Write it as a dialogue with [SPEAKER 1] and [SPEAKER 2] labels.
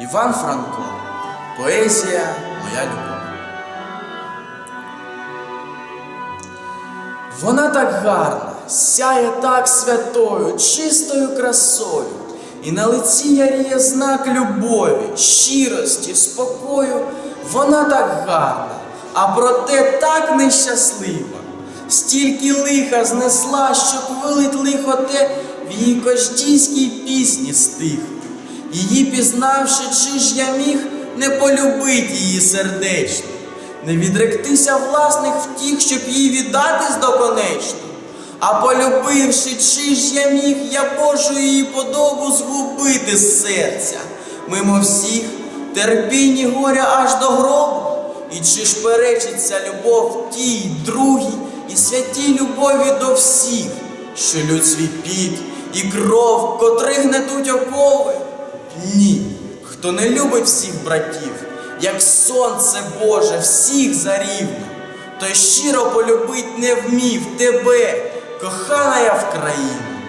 [SPEAKER 1] Іван Франко. Поезія Моя любов. Вона так гарна, сяє так святою, чистою красою, і на лиці яріє знак любові, щирості, спокою. Вона так гарна, а проте так нещаслива. Стільки лиха знесла, що вилить лихо те в її кождійській пісні стих. Її пізнавши, чи ж я міг не полюбить її сердечно, не відректися власних втіх, щоб їй віддатись доконечно. А полюбивши, чи ж я міг, я Божу її подобу згубити з серця, мимо всіх терпінь горя аж до гробу. І чи ж перечиться любов тій, другій і святій любові до всіх, що свій піт і кров, котрих гнетуть окови? Хто не любить всіх братів, як сонце Боже, всіх зарівно, той щиро полюбить не вмів тебе, кохана я в країні.